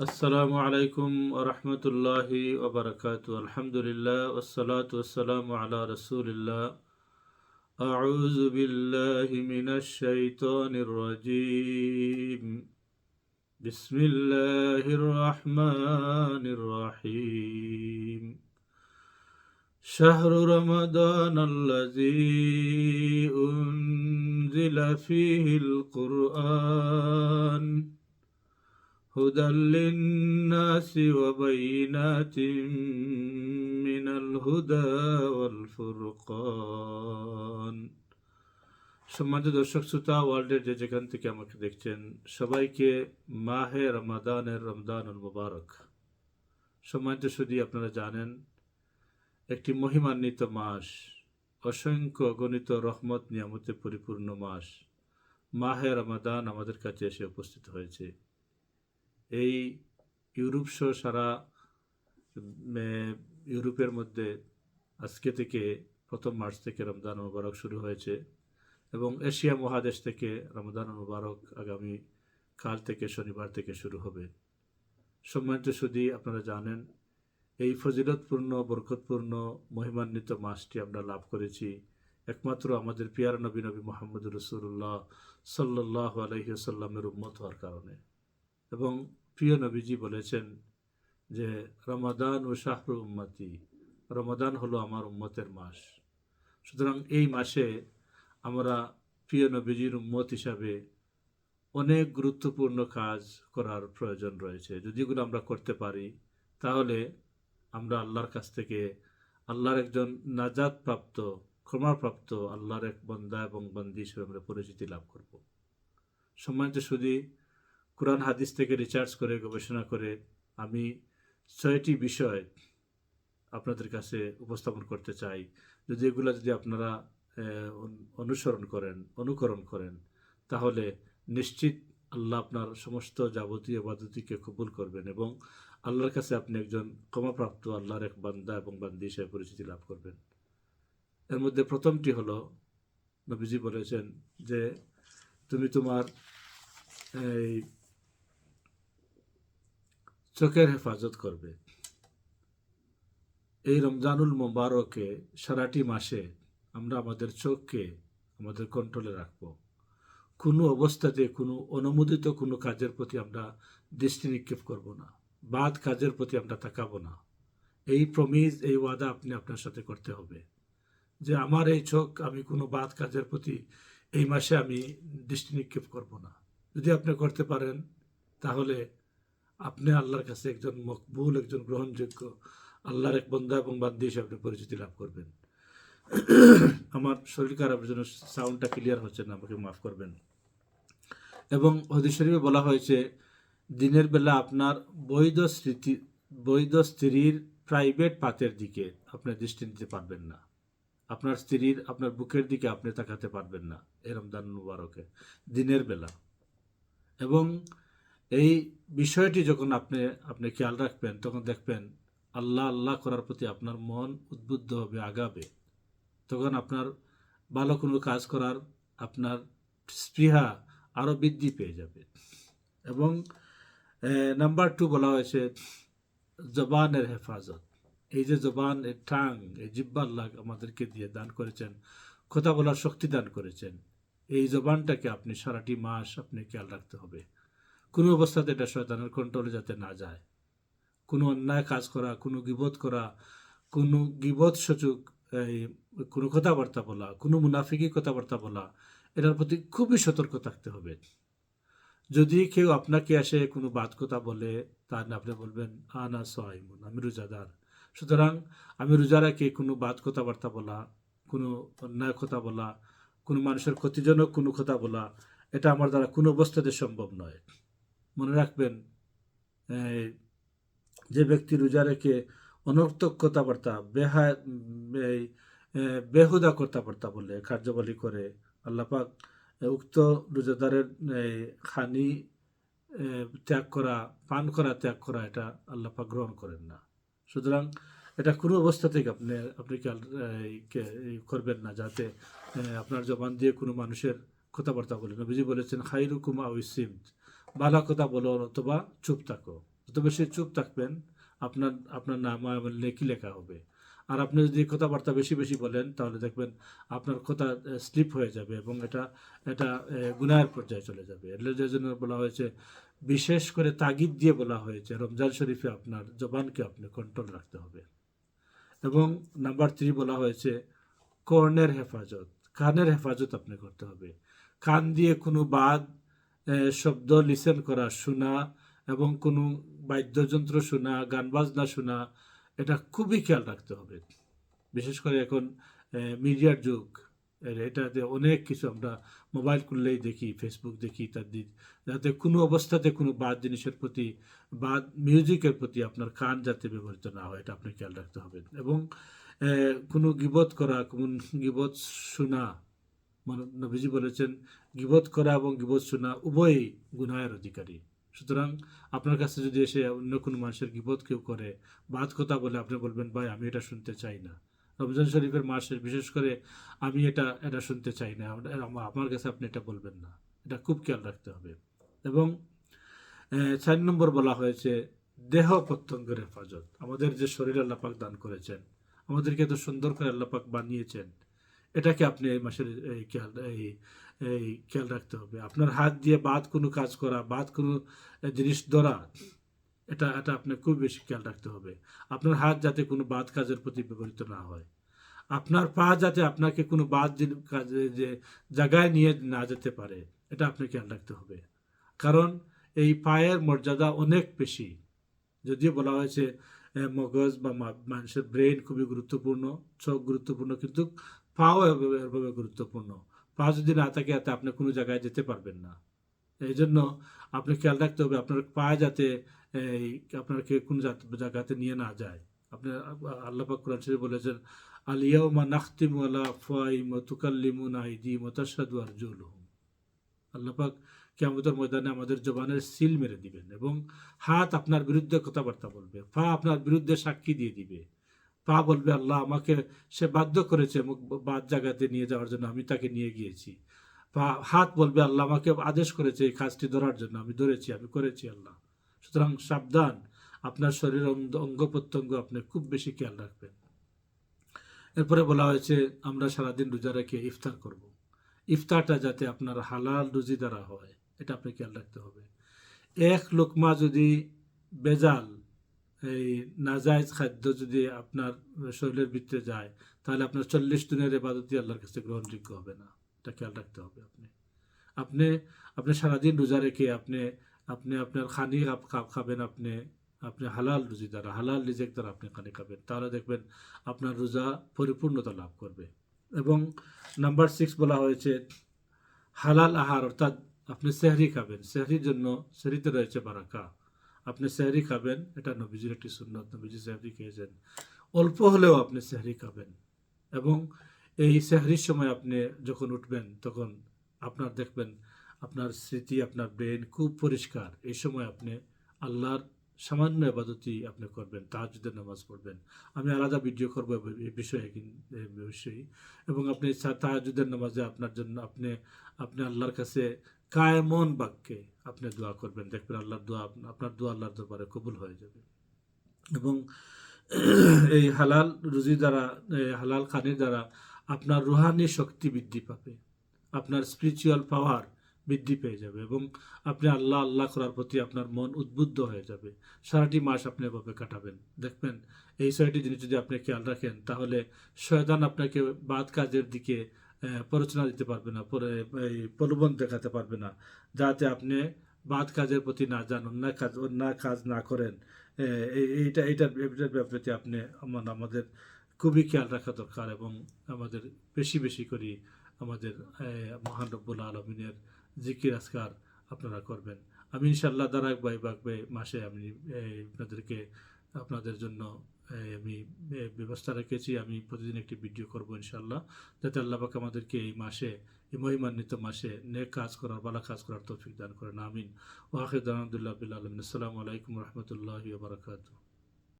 السلام عليكم ورحمة الله وبركاته. الحمد لله والصلاة والسلام على رسول الله. أعوذ بالله من الشيطان الرجيم. بسم الله الرحمن الرحيم. شهر رمضان الذي أنزل فيه القرآن. هدى للناس وبينات من الهدى والفرقان সম্মানিত দর্শক শ্রোতা ওয়ার্ল্ডের যে যেখান থেকে আমাকে দেখছেন সবাইকে মাহে রমাদানের রমদানুল মুবারক সম্মানিত শুধু আপনারা জানেন একটি মহিমান্বিত মাস অসংখ্য গণিত রহমত নিয়ামতে পরিপূর্ণ মাস মাহে রমাদান আমাদের কাছে এসে উপস্থিত হয়েছে এই ইউরোপ সহ সারা ইউরোপের মধ্যে আজকে থেকে প্রথম মার্চ থেকে রমজান মুবারক শুরু হয়েছে এবং এশিয়া মহাদেশ থেকে রমজান মুবারক আগামী কাল থেকে শনিবার থেকে শুরু হবে। সম্মানিত সুদী আপনারা জানেন এই ফজিলতপূর্ণ, বরকতপূর্ণ, মহিমান্বিত মাসটি আমরা লাভ করেছি একমাত্র আমাদের পিয়ার নবী নবী মোহাম্মদ রসুল্লাহ সাল্লাহ আলহিসাল্লামের উম্মত হওয়ার কারণে। এবং প্রিয় নবীজি বলেছেন যে, রমাদান ও শাহরু উম্মতি, রমাদান হলো আমার উম্মতের মাস। সুতরাং এই মাসে আমরা প্রিয় নবীজির উম্মত হিসাবে অনেক গুরুত্বপূর্ণ কাজ করার প্রয়োজন রয়েছে। যদি এগুলো আমরা করতে পারি, তাহলে আমরা আল্লাহর কাছ থেকে আল্লাহর একজন নাজাদ প্রাপ্ত ক্ষমাপ্রাপ্ত আল্লাহর এক বন্দা এবং বন্দি হিসেবে আমরা পরিচিতি লাভ করব। সম্মানিত শুধু কোরআন হাদিস থেকে রিসার্চ করে, গবেষণা করে আমি ছয়টি বিষয় আপনাদের কাছে উপস্থাপন করতে চাই। যদি এগুলো যদি আপনারা অনুসরণ করেন, অনুকরণ করেন, তাহলে নিশ্চিত আল্লাহ আপনার সমস্ত যাবতীয় বাদতিকে কবুল করবেন এবং আল্লাহর কাছে আপনি একজন ক্ষমাপ্রাপ্ত আল্লাহর এক বান্দা এবং বান্দি হিসেবে পরিচিতি লাভ করবেন। এর মধ্যে প্রথমটি হলো, নবীজি বলেছেন যে, তুমি তোমার, এই চোখের হেফাজত করবে। এই রমজানুল মোবারকে সারাটি মাসে আমরা আমাদের চোখকে আমাদের কন্ট্রোলে রাখব। কোনো অবস্থাতে কোনো অনুমোদিত কোনো কাজের প্রতি আমরা দৃষ্টি নিক্ষেপ করব না। বাদ কাজের প্রতি আমরা তাকাবো না। এই প্রমিজ এই ওয়াদা আপনি আপনার সাথে করতে হবে। যে আমার এই চোখ, আমি কোনো বাদ কাজের প্রতি এই মাসে আমি দৃষ্টি নিক্ষেপ করব না। যদি আপনি করতে পারেন, তাহলে আপনি আল্লাহর কাছে একজন মকবুল, একজন গ্রহণযোগ্য, আল্লাহর এক বন্ধা এবং বান্দি হিসেবে আপনি পরিচিতি লাভ করবেন। আমার শরীর খারাপের জন্য সাউন্ডটা ক্লিয়ার হচ্ছে না, আমাকে মাফ করবেন। এবং হদিস শরীফে বলা হয়েছে, দিনের বেলা আপনার বৈধ স্মৃতি, বৈধ স্ত্রীর প্রাইভেট পাতের দিকে আপনি দৃষ্টি দিতে পারবেন না। আপনার স্ত্রীর, আপনার বুকের দিকে আপনি তাকাতে পারবেন না। এই রমজান মুবারকে, দিনের বেলা। এবং এই বিষয়টি যখন আপনি আপনি খেয়াল রাখবেন, তখন দেখবেন আল্লাহ আল্লাহ করার প্রতি আপনার মন উদ্বুদ্ধ হবে, আগাবে। তখন আপনার ভালো কোনো কাজ করার আপনার স্পৃহা আরও বৃদ্ধি পেয়ে যাবে। এবং নাম্বার টু বলা হয়েছে জবানের হেফাজত। এই যে জবান, এই ঠাং, এই জিব্বা আল্লাহ আমাদেরকে দিয়ে দান করেছেন, কথা বলার শক্তি দান করেছেন, এই জবানটাকে আপনি সারাটি মাস আপনি খেয়াল রাখতে হবে। কোনো অবস্থাতে এটা শয়তানের কন্ট্রোলে যাতে না যায়। কোনো অন্যায় কাজ করা, কোনো গিবত করা, কোনো গিবত সূচক, এই, কোনো কথাবার্তা বলা, কোনো মুনাফিকি কথাবার্তা বলা, এটার প্রতি খুবই সতর্ক থাকতে হবে। যদি কেউ আপনাকে আসে, কোনো বাদ কথা বলে তাহলে আপনি বলবেন, আনা সোহাইমুন আমি রোজাদার। সুতরাং আমি রোজা রাখি, কোনো বাদ কথাবার্তা বলা, কোনো অন্যায় কথা বলা, কোনো মানুষের ক্ষতিজনক কোনো কথা বলা, এটা আমার দ্বারা কোনো অবস্থাতে সম্ভব নয়। রাখবেন এই, যে ব্যক্তি রোজা রেখে অনর্থক কথাবার্তা বেহা এই বেহুদা কথাবার্তা বলে কার্যবলী করে আল্লাপাক উক্ত রোজাদারের খানি ত্যাগ করা পান করা ত্যাগ করা এটা আল্লাপাক গ্রহণ করেন না। সুতরাং এটা কোনো অবস্থা থেকে আপনি আপনি করবেন না যাতে আপনার জবান দিয়ে কোনো মানুষের কথাবার্তা বলেন নবীজি বলেছেন খাইরুকুমা ওইসিম ভালো কথা বলো অথবা চুপ থাকো। যত বেশি চুপ থাকবেন, আপনার আপনার নাম লেখি লেখা হবে। আর আপনি যদি কথাবার্তা বেশি বেশি বলেন, তাহলে দেখবেন আপনার কথা স্লিপ হয়ে যাবে এবং এটা এটা গুনায়ের পর্যায়ে চলে যাবে। এর জন্য বলা হয়েছে, বিশেষ করে তাগিদ দিয়ে বলা হয়েছে, রমজান শরীফে আপনার জবানকে আপনি কন্ট্রোল রাখতে হবে। এবং নাম্বার থ্রি বলা হয়েছে, কর্ণের হেফাজত, কানের হেফাজত আপনি করতে হবে। কান দিয়ে কোনো বাদ শব্দ লিসেন করা, শোনা এবং কোনো বাদ্যযন্ত্র শোনা, গান বাজনা শোনা, এটা খুবই খেয়াল রাখতে হবে। বিশেষ করে এখন মিডিয়ার যুগ। এটাতে অনেক কিছু আমরা মোবাইল খুললেই দেখি, ফেসবুক দেখি ইত্যাদি, যাতে কোনো অবস্থাতে কোনো বাদ জিনিসের প্রতি বাদ মিউজিকের প্রতি আপনার কান যাতে ব্যবহৃত না হয়, এটা আপনি খেয়াল রাখতে হবে। এবং কোনো গিবত করা, কোন গিবত শোনা নবীজি বলেছেন, গিবত করা এবং গিবত শোনা উভয়ই গুনাহের অধিকারী। সুতরাং আপনার কাছে যদি এসে অন্য কোনো মানুষের গিবত কেউ করে বাদ কথা বলে আপনি বলবেন, ভাই, আমি এটা শুনতে চাই না। রমজান শরীফের মাসে বিশেষ করে আমি এটা এটা শুনতে চাই না। আমার কাছে আপনি এটা বলবেন না। এটা খুব খেয়াল রাখতে হবে। এবং চার নম্বর বলা হয়েছে, দেহ প্রত্যঙ্গের হেফাজত। আমাদের যে শরীর আল্লাপাক দান করেছেন, আমাদেরকে এত সুন্দর করে আল্লাপাক বানিয়েছেন এটাকে আপনি এই মাসের এই খেয়াল, এই এই খেয়াল রাখতে হবে। আপনার হাত দিয়ে বাদ কোনো কাজ করা বাদ কোনো জিনিস ধরা, এটা এটা আপনি খুব বেশি খেয়াল রাখতে হবে। আপনার হাত যাতে কোনো বাদ কাজের প্রতি ব্যবহৃত না হয়। আপনার পা যাতে আপনাকে কোনো বাদ কাজে, যে জায়গায় নিয়ে না যেতে পারে, এটা আপনি খেয়াল রাখতে হবে। কারণ এই পায়ের মর্যাদা অনেক বেশি। যদিও বলা হয়েছে মগজ বা মানুষের ব্রেন খুবই গুরুত্বপূর্ণ, চোখ গুরুত্বপূর্ণ, কিন্তু পাও এভাবে গুরুত্বপূর্ণ। পা যদি না থাকে, তাতে আপনি কোনো জায়গায় যেতে পারবেন না। এই জন্য আপনি খেয়াল রাখতে হবে, আপনার পা যাতে এই আপনাকে কোনো জায়গাতে নিয়ে না যায়। আপনি আল্লাহ পাক কোরআন শরীফ বলেছেন আলিয়াউমা নাখতিমু আলা আফওয়াহিম ওয়া তুকাল্লিমুনা আইদিহিম ওয়া তাশহাদু আরজুলুহুম। আল্লাহ পাক কিয়ামতের ময়দানে আমাদের জবানের সিল মেরে দিবেন এবং হাত আপনার বিরুদ্ধে কথাবার্তা বলবে, পা আপনার বিরুদ্ধে সাক্ষী দিয়ে দিবে। পা বলবে, আল্লাহ আমাকে সে বাধ্য করেছে বাদ জায়গাতে নিয়ে যাওয়ার জন্য, আমি তাকে নিয়ে গিয়েছি। পা হাত বলবে, আল্লাহ আমাকে আদেশ করেছে এই কাজটি ধরার জন্য, আমি ধরেছি, আমি করেছি, আল্লাহ। সুতরাং সাবধান, আপনার শরীর অঙ্গ প্রত্যঙ্গ আপনি খুব বেশি খেয়াল রাখবেন। এরপরে বলা হয়েছে, আমরা সারাদিন রোজা রেখে ইফতার করব। ইফতারটা যাতে আপনার হালাল রুজি দ্বারা হয়, এটা আপনি খেয়াল রাখতে হবে। এক লোকমা যদি বেজাল এই নাজায়জ খাদ্য যদি আপনার শরীরের ভিতরে যায়, তাহলে আপনার চল্লিশ দিনের এবাদতি আল্লাহর কাছে গ্রহণযোগ্য হবে না। এটা খেয়াল রাখতে হবে আপনি। আপনি আপনি সারাদিন রোজা রেখে আপনি আপনি আপনার খানি খাব- খাব- খাবেন আপনি আপনি হালাল রুজি দ্বারা, হালাল রিজেক দ্বারা আপনি খানি খাবেন। তাহলে দেখবেন আপনার রোজা পরিপূর্ণতা লাভ করবে। এবং নাম্বার সিক্স বলা হয়েছে, হালাল আহার অর্থাৎ আপনি সেহরি খাবেন। সেহরির জন্য সেহরিতে রয়েছে বারাকা আপনি সেহরি খাবেন, এটা নবীজির একটি সুন্নত, নবীজি সেহরি খেয়েছেন। অল্প হলেও আপনি সেহরি খাবেন এবং এই সেহরির সময় আপনি যখন উঠবেন, তখন আপনার দেখবেন আপনার স্মৃতি, আপনার ব্রেন খুব পরিষ্কার। এই সময় আপনি আল্লাহর সামান্য আবাদতি আপনি করবেন তাহাজুদের নামাজ পড়বেন। আমি আলাদা ভিডিও করব এই বিষয়ে বিষয়ে এবং আপনি তাহাজুদের নামাজে আপনার জন্য, আপনি আপনি আল্লাহর কাছে কায়মন বাক্যে আপনি দোয়া করবেন। দেখবেন আল্লাহর দোয়া আপনার দোয়া আল্লাহর দরবারে কবুল হয়ে যাবে। এবং এই হালাল রুজি দ্বারা হালাল খানির দ্বারা আপনার রুহানি শক্তি বৃদ্ধি পাবে। আপনার স্পিরিচুয়াল পাওয়ার বৃদ্ধি পেয়ে যাবে এবং আপনি আল্লাহ আল্লাহ করার প্রতি আপনার মন উদ্বুদ্ধ হয়ে যাবে। সারাটি মাস আপনি এভাবে কাটাবেন। দেখবেন এই ছয়টি জিনিস যদি আপনি খেয়াল রাখেন, তাহলে শয়তান আপনাকে বাদ কাজের দিকে প্ররোচনা দিতে পারবে না প্রলোভন দেখাতে পারবে না, যাতে আপনি বাদ কাজের প্রতি না যান, অন্যায় কাজ অন্যায় কাজ না করেন। এই- এইটা, এইটার ব্যাপারে আপনি আমাদের খুবই খেয়াল রাখা দরকার এবং আমাদের বেশি বেশি করে আমাদের মহান রব্বুল আলমিনের জিকির আজকার আপনারা করবেন। আমি ইনশাল্লাহ দারাক বাই বাগবে মাসে আমি আপনাদেরকে, আপনাদের জন্য আমি ব্যবস্থা রেখেছি, আমি প্রতিদিন একটি ভিডিও করব ইনশাল্লাহ যাতে আল্লাহ পাক আমাদেরকে এই মাসে, এই মহিমান্বিত মাসে নে কাজ করার বালা কাজ করার তৌফিক দান করেন, আমিন। ওয়াহিদ আহমদুল্লাহ আলমিন। আসসালামু আলাইকুম রহমতুল্লাহ বারকাতু